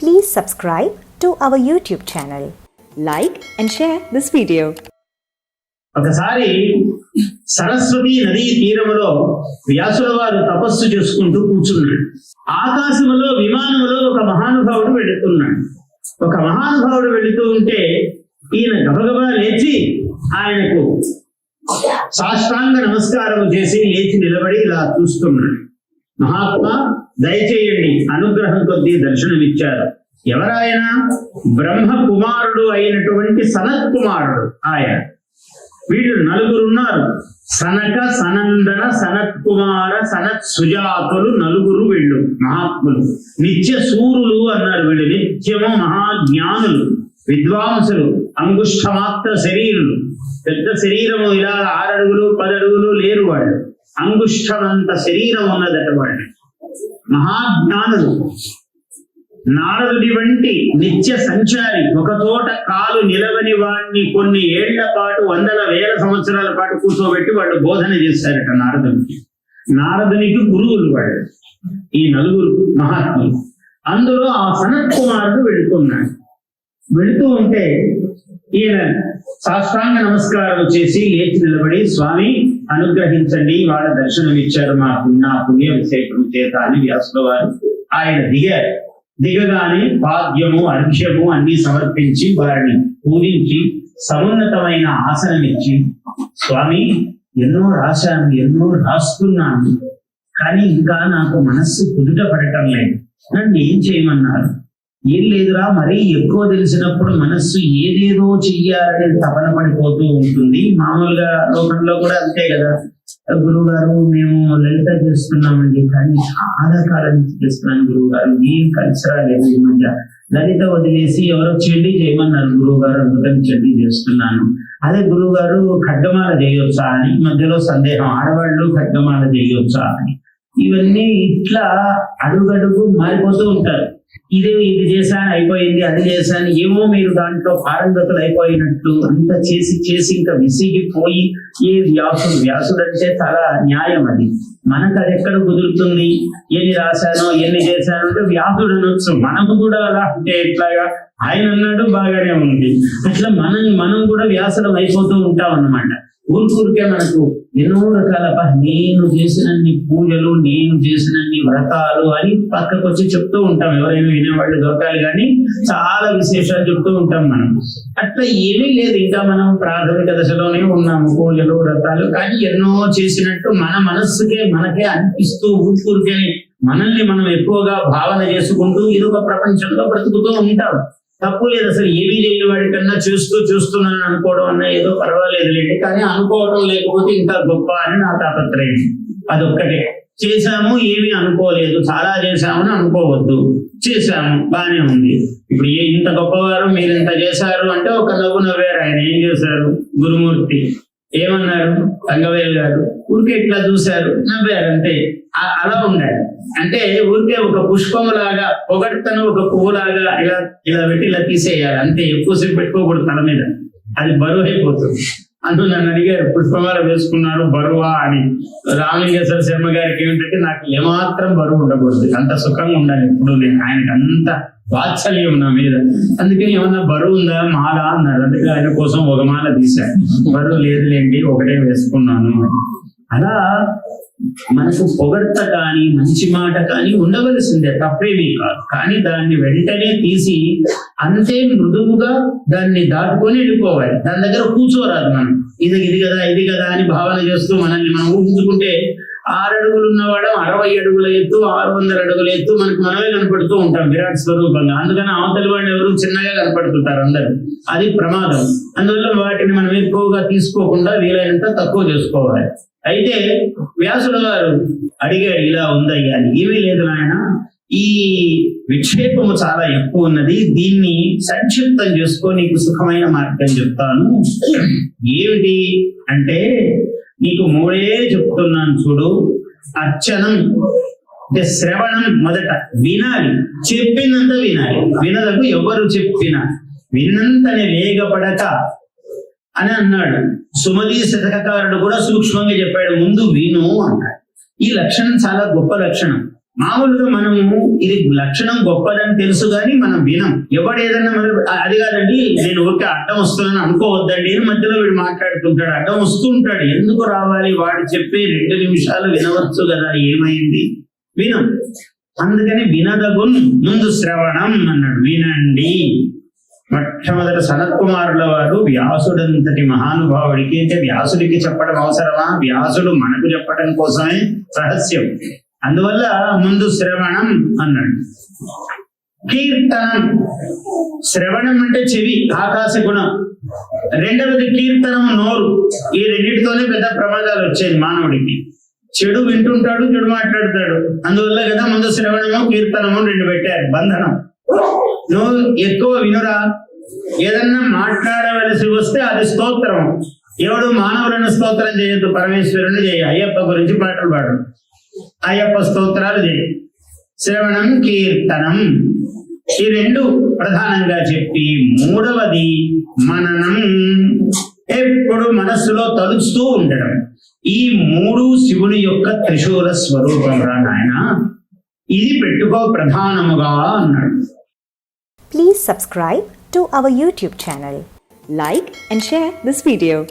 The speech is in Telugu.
Please subscribe to our YouTube channel. Like and share this video. ఒకసారి సరస్వతి నదీ తీరములో వ్యాసుల వారు తపస్సు చేసుకుంటూ కూర్చున్నాడు ఆకాశములో విమానములో ఒక మహానుభావుడు వెళుతున్నాడు ఒక మహానుభావుడు వెళుతూ ఉంటే ఈయన గబగబా లేచి ఆయనకు సాష్టాంగ నమస్కారం చేసి లేచి నిలబడి ఇలా చూస్తున్నాడు మహాత్మా దయచేయండి. అనుగ్రహం కొద్దీ దర్శనమిచ్చారు. ఎవరాయన? బ్రహ్మ కుమారుడు అయినటువంటి సనత్ కుమారుడు ఆయన. వీళ్ళు నలుగురు ఉన్నారు సనక సనందన సనత్ కుమార సనత్ సుజాతులు నలుగురు వీళ్ళు మహాత్ములు. నిత్య సూరులు అన్నారు వీళ్ళు. నిత్యము మహాజ్ఞానులు విద్వాంసులు అంగుష్ఠమాత్ర శరీరులు. పెద్ద శరీరము ఇలా ఆరడుగులు పదడుగులు లేరు వాళ్ళు. అంగుష్ఠమంత శరీరం ఉన్నదట వాళ్ళు. మహాజ్ఞానుడు నారదుడి వంటి నిత్య సంచారి ఒక చోట కాలు నిలవని వాడిని కొన్ని ఏళ్ళ పాటు వందల వేల సంవత్సరాల పాటు కూర్చోబెట్టి వాళ్ళు బోధన చేశారట నారదునికి. నారదునికి గురువులు వాడు ఈ నలుగురు మహాత్ములు. అందులో ఆ సనత్ కుమారుడు వెళుతున్నాడు. వెళుతూ ఉంటే ఈయన సాష్టాంగ నమస్కారం చేసి లేచి నిలబడి స్వామి అనుగ్రహించండి. వాళ్ళ దర్శనం ఇచ్చారు మా నా పుణ్య విశేషం చేత అని వ్యాసుల వారు ఆయన దిగారు దిగగానే పాద్యము అర్ఘ్యము అన్ని సమర్పించి వారిని పూజించి సమున్నతమైన ఆసనం ఇచ్చి స్వామి ఎన్నో రాశాను ఎన్నో రాస్తున్నాను. కానీ ఇంకా నాకు మనస్సు కుదుట పడటం లేదు. నన్ను ఏం చేయమన్నారు? ఏం లేదురా మరీ ఎక్కువ తెలిసినప్పుడు మనస్సు ఏదేదో చెయ్యాలని తపన పడిపోతూ ఉంటుంది. మామూలుగా లోకంలో కూడా అంతే కదా. గురువు గారు మేము లలిత చేస్తున్నామండి కానీ చాలా కాలం చేస్తున్నాను గురువు గారు ఏం కలిసి లేదు ఈ మధ్య. లలిత వదిలేసి ఎవరో చెడ్డీ చేయమన్నారు గురువు గారు అందుకని చెడ్డి చేస్తున్నాను. అదే గురువు గారు ఖడ్గమాల చేయొచ్చా అని మధ్యలో సందేహం. ఆడవాళ్ళు ఖడ్గమాల చేయొచ్చా అని. ఇవన్నీ ఇట్లా అడుగడుగు మారిపోతూ ఉంటారు. ఇదే ఇది చేశాను అయిపోయింది అది చేశాను ఏమో మీరు దాంట్లో పారంగతులు అయిపోయినట్టు అంత చేసి చేసి ఇంకా విసిగిపోయి ఏ వ్యాసుడు వ్యాసుడు అంటే చాలా న్యాయం అది. మనకు అది ఎక్కడ కుదురుతుంది? ఎన్ని రాశానో ఎన్ని చేశాను అంటే వ్యాసుడు అనొచ్చు మనకు కూడా అలా అంటే ఎట్లాగా? ఆయన అన్నాడు బాగానే ఉంది. అట్లా మనం మనం కూడా వ్యాసనం అయిపోతూ ఉంటాం అన్నమాట ఊరికే మనకు ఎన్నో రకాల నేను చేసినన్ని పూజలు నేను చేసినన్ని వ్రతాలు అని పక్కకు వచ్చి చెప్తూ ఉంటాం. ఎవరైనా వినేవాళ్ళు దొరకాలి కానీ చాలా విశేషాలు చెప్తూ ఉంటాం మనం. అట్లా ఏమీ లేదు. ఇంకా మనం ప్రాథమిక దశలోనే ఉన్నాము. పూజలు వ్రతాలు. కానీ ఎన్నో చేసినట్టు మన మనస్సుకే మనకే అనిపిస్తూ ఊరికే మనల్ని మనం ఎక్కువగా భావన చేసుకుంటూ ఇది ఒక ప్రపంచంలో బ్రతుకుతూ ఉంటాం. తప్పు లేదు అసలు ఏమీ చేయని వాడికన్నా చూస్తూ చూస్తున్నాను అనుకోవడం అన్న ఏదో పర్వాలేదులేండి. కానీ అనుకోవడం లేకపోతే ఇంకా గొప్ప అని నా తాపత్రయం. అదొక్కటే. చేశాము ఏమీ అనుకోలేదు. చాలా చేశామని అనుకోవద్దు. చేశాము బానే ఉంది. ఇప్పుడు ఏ ఇంత గొప్పవారు మీరు ఇంత చేశారు అంటే ఒక నవ్వు నవ్వారు. ఆయన ఏం చేశారు? గురుమూర్తి. ఏమన్నారు? రంగవేలు గారు ఊరికే ఇట్లా చూశారు నవ్వారు అంతే ఆ- అలా ఉండాలి. అంటే ఊరికే ఒక పుష్పములాగా పొగడ్తను ఒక పువ్వులాగా ఇలా ఇలా పెట్టి ఇలా తీసేయాలి. అంతే ఎక్కువసేపు పెట్టుకోకూడదు తల మీద. అది బరువు అయిపోతుంది. అంటూ నన్ను అడిగారు పుష్పమాల వేసుకున్నారు బరువా అని. రామలింగేశ్వర శర్మ గారికి ఏమిటంటే నాకు ఏమాత్రం బరువు ఉండకూడదు. అంత సుఖంగా ఉండాలి ఇప్పుడు నేను ఆయనకి అంత వాత్సల్యం నా మీద. అందుకని ఏమన్నా బరువు ఉందా? మాల అన్నారు. అందుకే ఆయన కోసం ఒక మాల తీశాను బరువు లేదులేండి ఒకటే వేసుకున్నాను. అలా మనకు పొగడ్త కానీ మంచి మాట కానీ ఉండవలసిందే. తప్పేమీ కాదు. కానీ దాన్ని వెంటనే తీసి అంతే మృదువుగా దాన్ని దాటుకొని వెళ్ళిపోవాలి. దాని దగ్గర కూర్చోరాదు మనం. ఇది ఇది కదా ఇది కదా అని భావన చేస్తూ మనల్ని మనం ఊహించుకుంటే ఆరు అడుగులు ఉన్నవాడు అరవై అడుగుల ఎత్తు ఆరు వందల అడుగుల ఎత్తు మనకు మనమే కనపడుతూ ఉంటాం విరాట్ స్వరూపంగా. అందుకని అవతల వాళ్ళు ఎవరు చిన్నగా కనపడుతుంటారు అందరు. అది ప్రమాదం. అందువల్ల వాటిని మనం ఎక్కువగా తీసుకోకుండా వీలైనంత తక్కువ చేసుకోవాలి. అయితే వ్యాసుడు గారు అడిగాడు ఇలా ఉందయ్యా అని ఏమీ లేదు నాయన. ఈ విక్షేపము చాలా ఎక్కువ ఉన్నది. దీన్ని సంక్షిప్తం చేసుకో నీకు సుఖమైన మార్గం చెప్తాను. ఏమిటి అంటే నీకు మూడే చెప్తున్నాను చూడు. అర్చనం అంటే శ్రవణం మొదట వినాలి. చెప్పినంత వినాలి. వినదకు ఎవరు చెప్పినా విన్నంతనే వేగపడక అని అన్నాడు. సుమతి శతకకారుడు కూడా సూక్ష్మంగా చెప్పాడు. ముందు విను అన్నాడు. ఈ లక్షణం చాలా గొప్ప లక్షణం. మామూలుగా మనము ఇది లక్షణం గొప్పదని తెలుసు కానీ మనం వినం. ఎవడు ఏదన్నా మరి అది కాదండి నేను ఊరికే అడ్డం వస్తున్నాను అనుకోవద్దండి అని మధ్యలో వీడు మాట్లాడుతుంటాడు. అడ్డం వస్తుంటాడు. ఎందుకు రావాలి? వాడు చెప్పే రెండు నిమిషాలు వినవచ్చు కదా ఏమైంది? వినం. అందుకని వినదగున్ ముందు శ్రవణం అన్నాడు. వినండి. మొట్టమొదట సనత్కుమారుల వారు వ్యాసుడంతటి మహానుభావుడికి అంటే వ్యాసుడికి చెప్పడం అవసరమా? వ్యాసుడు మనకు చెప్పడం కోసమే రహస్యం. అందువల్ల ముందు శ్రవణం అన్నాడు. కీర్తనం. శ్రవణం అంటే చెవి ఆకాశ గుణం. రెండవది కీర్తనం నోరు. ఈ రెండింటితోనే పెద్ద ప్రమాదాలు వచ్చాయి మానవుడికి. చెడు వింటుంటాడు చెడు మాట్లాడతాడు. అందువల్ల కదా ముందు శ్రవణము కీర్తనము రెండు పెట్టారు. బంధనం. నువ్వు ఎక్కువ వినురా. ఏదన్నా మాట్లాడవలసి వస్తే అది స్తోత్రం. ఎవడు మానవులను స్తోత్రం చేయొద్దు పరమేశ్వరుని చేయ. అయ్యప్ప గురించి పాటలు పాడు. అయ్యప్ప స్తోత్రాలు చేయి. శ్రవణం కీర్తనం. ఈ రెండు ప్రధానంగా చెప్పి మూడవది మననం. ఎప్పుడు మనస్సులో తలుస్తూ ఉండడం. ఈ మూడు శివుని యొక్క త్రిశూల స్వరూపం రా నాయన. ఇది పెట్టుకో ప్రధానముగా అన్నాడు. Please subscribe to our YouTube channel like and share this video